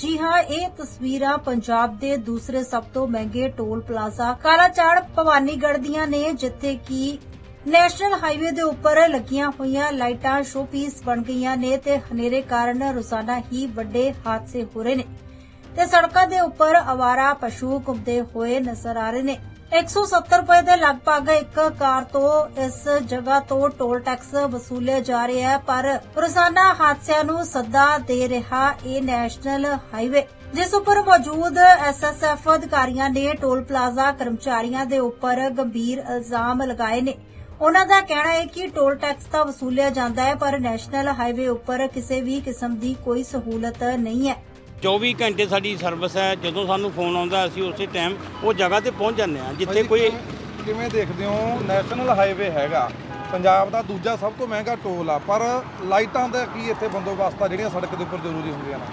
ਜੀ ਹਾਂ, ਇਹ ਤਸਵੀਰਾਂ ਪੰਜਾਬ ਦੇ ਦੂਸਰੇ ਸਭ ਤੋਂ ਮਹਿੰਗੇ ਟੋਲ ਪਲਾਜ਼ਾ ਕਾਲਾਚਾੜ ਭਵਾਨੀਗੜ੍ਹ ਦੀਆਂ ਨੇ, ਜਿੱਥੇ ਕਿ ਨੈਸ਼ਨਲ ਹਾਈਵੇ ਦੇ ਉੱਪਰ ਲੱਗੀਆਂ ਹੋਈਆਂ ਲਾਈਟਾਂ ਸ਼ੋਪੀਸ ਬਣ ਗਈਆਂ ਨੇ ਤੇ ਹਨੇਰੇ ਕਾਰਨ ਰੋਜ਼ਾਨਾ ਹੀ ਵੱਡੇ ਹਾਦਸੇ ਹੋ ਰਹੇ ਨੇ। ਤੇ ਸੜਕਾਂ ਦੇ ਉੱਪਰ ਅਵਾਰਾ ਪਸ਼ੂ ਘੁੰਮਦੇ ਹੋਏ ਨਜ਼ਰ ਆ ਰਹੇ ਨੇ। 170 ਰੁਪਏ ਦੇ ਲਗਭਗ ਇੱਕ ਕਾਰ ਤੋਂ ਇਸ ਜਗ੍ਹਾ ਤੋਂ ਟੋਲ ਟੈਕਸ ਵਸੂਲੇ ਜਾ ਰਿਹਾ ਹੈ, ਪਰ ਰੋਜ਼ਾਨਾ ਹਾਦਸਿਆਂ ਨੂੰ ਸੱਦਾ ਦੇ ਰਿਹਾ ਇਹ ਨੈਸ਼ਨਲ ਹਾਈਵੇ, ਜਿਸ ਉੱਪਰ ਮੌਜੂਦ ਐਸਐਸਐਫ ਅਧਿਕਾਰੀਆਂ ਨੇ ਟੋਲ ਪਲਾਜ਼ਾ ਕਰਮਚਾਰੀਆਂ ਦੇ ਉੱਪਰ ਗੰਭੀਰ ਇਲਜ਼ਾਮ ਲਗਾਏ ਨੇ। ਉਹਨਾਂ ਦਾ ਕਹਿਣਾ ਹੈ ਕਿ ਟੋਲ ਟੈਕਸ ਤਾਂ ਵਸੂਲਿਆ ਜਾਂਦਾ ਹੈ, ਪਰ ਨੈਸ਼ਨਲ ਹਾਈਵੇ ਉੱਪਰ ਕਿਸੇ ਵੀ ਕਿਸਮ ਦੀ ਕੋਈ ਸਹੂਲਤ ਨਹੀਂ ਹੈ। 24 ਘੰਟੇ ਸਾਡੀ ਸਰਵਿਸ ਹੈ ਜਦੋਂ ਸਾਨੂੰ ਫੋਨ ਆਉਂਦਾ ਅਸੀਂ ਉਸੇ ਟਾਈਮ ਉਹ ਜਗ੍ਹਾ ਤੇ ਪਹੁੰਚ ਜਾਂਦੇ ਹਾਂ ਜਿੱਥੇ ਕੋਈ ਕਿਵੇਂ- ਦੇਖਦੇ ਹੋ? ਨੈਸ਼ਨਲ ਹਾਈਵੇ ਹੈਗਾ। ਪੰਜਾਬ ਦਾ ਦੂਜਾ ਸਭ ਤੋਂ ਮਹਿੰਗਾ ਟੋਲ ਆ ਪਰ ਲਾਈਟਾਂ ਦਾ ਕੀ ਇੱਥੇ ਬੰਦੋਬਸਤ ਆ ਜਿਹੜੀਆਂ ਸੜਕ ਦੇ ਉੱਪਰ ਜ਼ਰੂਰੀ ਹੁੰਦੀਆਂ ਨੇ?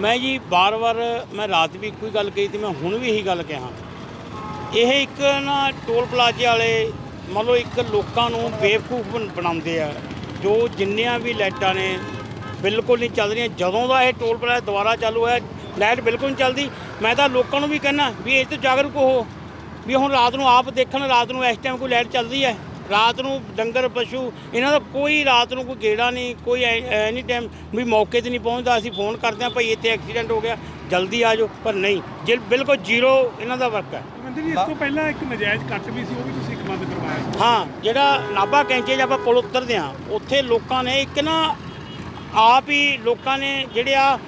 ਮੈਂ ਜੀ ਬਾਰ-ਬਾਰ ਮੈਂ ਰਾਤ ਵੀ ਇੱਕੋ ਹੀ ਗੱਲ ਕਹੀ ਤੇ ਮੈਂ ਹੁਣ ਵੀ ਇਹੀ ਗੱਲ ਕਿਹਾ। ਇਹ ਇੱਕ ਨਾ ਟੋਲ ਪਲਾਜ਼ੇ ਵਾਲੇ ਮੰਨ ਲਓ ਇੱਕ ਲੋਕਾਂ ਨੂੰ ਬੇਵਕੂਫ ਬਣ- ਬਣਾਉਂਦੇ ਆ ਜੋ ਜਿੰਨੀਆਂ ਵੀ ਲਾਈਟਾਂ ਨੇ ਬਿਲਕੁਲ ਨਹੀਂ ਚੱਲ ਰਹੀਆਂ। ਜਦੋਂ ਦਾ ਇਹ ਟੋਲ ਪਲਾਜ਼ਾ ਦੁਬਾਰਾ ਚਾਲੂ ਹੋਇਆ ਲਾਈਟ ਬਿਲਕੁਲ ਨਹੀਂ ਚੱਲਦੀ। ਮੈਂ ਤਾਂ ਲੋਕਾਂ ਨੂੰ ਵੀ ਕਹਿਣਾ ਵੀ ਇਹ ਤੋਂ ਜਾਗਰੂਕ ਹੋ। ਵੀ ਹੁਣ ਰਾਤ ਨੂੰ ਆਪ ਦੇਖਣ ਰਾਤ ਨੂੰ ਇਸ ਟਾਈਮ ਕੋਈ ਲਾਈਟ ਚੱਲਦੀ ਹੈ। ਰਾਤ ਨੂੰ ਡੰਗਰ ਪਸ਼ੂ ਇਹਨਾਂ ਦਾ ਕੋਈ ਰਾਤ ਨੂੰ ਕੋਈ ਗੇੜਾ ਨਹੀਂ ਕੋਈ ਐਨੀ ਟਾਈਮ ਵੀ ਮੌਕੇ ਤੇ ਨਹੀਂ ਪਹੁੰਚਦਾ। ਅਸੀਂ ਫੋਨ ਕਰਦੇ ਹਾਂ ਭਾਈ ਇੱਥੇ ਐਕਸੀਡੈਂਟ ਹੋ ਗਿਆ ਜਲਦੀ ਆ ਜਾਓ। ਪਰ ਨਹੀਂ ਜਿਲ ਬਿਲਕੁਲ ਜ਼ੀਰੋ ਇਹਨਾਂ ਦਾ ਵਰਕ ਹੈ। ਮੰਦਰ ਜੀ ਇਸ ਤੋਂ ਪਹਿਲਾਂ ਇੱਕ ਨਜਾਇਜ਼ ਕੱਟ ਵੀ ਸੀ ਉਹ ਵੀ ਤੁਸੀਂ ਇੱਕ ਬੰਦ ਕਰਵਾਇਆ ਹਾਂ ਜਿਹੜਾ ਨਾਭਾ ਕੈਂਚੇ 'ਚ ਆਪਾਂ ਪੁਲ ਉਤਰਦੇ ਆ ਉੱਥੇ ਲੋਕਾਂ ਨੇ ਇੱਕ ਨਾ ਆਪ ਹੀ ਲੋਕਾਂ ਨੇ ਜਿਹੜੇ ਆ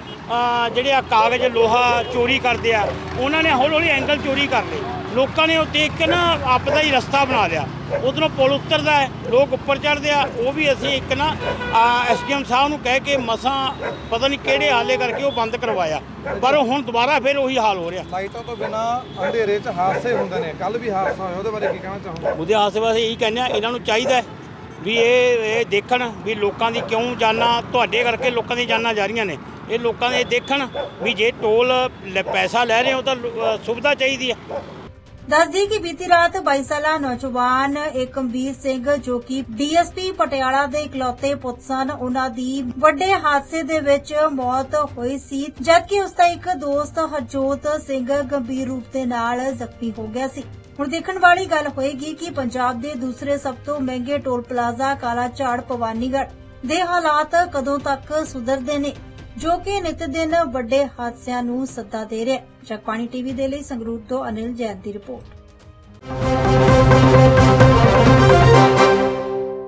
ਜਿਹੜੇ ਆ ਕਾਗਜ਼ ਲੋਹਾ ਚੋਰੀ ਕਰਦੇ ਆ ਉਹਨਾਂ ਨੇ ਹੌਲੀ ਹੌਲੀ ਐਂਗਲ ਚੋਰੀ ਕਰ ਲਏ। ਲੋਕਾਂ ਨੇ ਉੱਤੇ ਇੱਕ ਨਾ ਆਪਦਾ ਹੀ ਰਸਤਾ ਬਣਾ ਲਿਆ। ਉਧਰੋਂ ਪੁਲ ਉਤਰਦਾ ਹੈ ਲੋਕ ਉੱਪਰ ਚੜ੍ਹਦੇ ਆ ਉਹ ਵੀ ਅਸੀਂ ਇੱਕ ਨਾ ਐਸਡੀਐਮ ਸਾਹਿਬ ਨੂੰ ਕਹਿ ਕੇ ਮਸਾਂ ਪਤਾ ਨਹੀਂ ਕਿਹੜੇ ਹਾਲੇ ਕਰਕੇ ਉਹ ਬੰਦ ਕਰਵਾਇਆ। ਪਰ ਹੁਣ ਦੁਬਾਰਾ ਫਿਰ ਉਹੀ ਹਾਲ ਹੋ ਰਿਹਾ। ਲਾਈਟਾਂ ਤੋਂ ਬਿਨਾ ਅੰਧੇਰੇ 'ਚ ਹਾਦਸੇ ਹੁੰਦੇ ਨੇ। ਕੱਲ ਵੀ ਹਾਦਸਾ ਹੋਇਆ ਉਹਦੇ ਬਾਰੇ ਕੀ ਕਹਿਣਾ ਚਾਹੋਗੇ? ਉਹਦੇ ਆਸ-ਪਾਸ ਇਹੀ ਕਹਿੰਦੇ ਆ ਇਹਨਾਂ ਨੂੰ ਚਾਹੀਦਾ ਵੀ ਇਹ ਇਹ ਦੇਖਣ ਵੀ ਲੋਕਾਂ ਦੀ ਕਿਉਂ ਜਾਨਾਂ, ਤੁਹਾਡੇ ਕਰਕੇ ਲੋਕਾਂ ਦੀ ਜਾਨਾਂ ਜਾ ਰਹੀਆਂ ਨੇ। ਇਹ ਲੋਕਾਂ ਦੇ ਦੇਖਣ ਵੀ ਜੇ ਟੋਲ ਪੈਸਾ ਲੈ ਰਹੇ ਹੋ ਤਾਂ ਸੁਵਿਧਾ ਚਾਹੀਦੀ ਹੈ ਦੱਸਦੀ ਕਿ ਬੀਤੀ ਰਾਤ 22 ਸਾਲਾ ਨੌਜਵਾਨ ਏਕਮਵੀਰ ਸਿੰਘ, ਜੋ ਕਿ ਡੀਐਸਪੀ ਪਟਿਆਲਾ ਦੇ ਇਕਲੌਤੇ ਪੁੱਤ ਸਨ, ਉਹਨਾਂ ਦੀ ਵੱਡੇ ਹਾਦਸੇ ਦੇ ਵਿੱਚ ਮੌਤ ਹੋਈ ਸੀ, ਜਦਕਿ ਉਸ ਦਾ ਇੱਕ ਦੋਸਤ ਹਰਜੋਤ ਸਿੰਘ ਗੰਭੀਰ ਰੂਪ ਦੇ ਨਾਲ ਜ਼ਖਮੀ ਹੋ ਗਿਆ ਸੀ। ਹੁਣ ਦੇਖਣ ਵਾਲੀ ਗੱਲ ਹੋਏਗੀ ਕਿ ਪੰਜਾਬ ਦੇ ਦੂਸਰੇ ਸਭ ਤੋਂ ਮਹਿੰਗੇ ਟੋਲ ਪਲਾਜ਼ਾ ਕਾਲਾ ਝਾੜ ਭਵਾਨੀਗੜ੍ਹ ਦੇ ਹਾਲਾਤ ਕਦੋਂ ਤੱਕ ਸੁਧਰਦੇ ਨੇ, ਜੋ ਕਿ ਨਿਤ ਦਿਨ ਵੱਡੇ ਹਾਦਸਿਆਂ ਨੂੰ ਸੱਦਾ ਦੇ ਰਿਹਾ ਜਗਬਾਣੀ ਟੀਵੀ ਦੇ ਲਈ ਸੰਗਰੂਰ ਤੋਂ ਅਨਿਲ ਜੈਦ ਦੀ ਰਿਪੋਰਟ।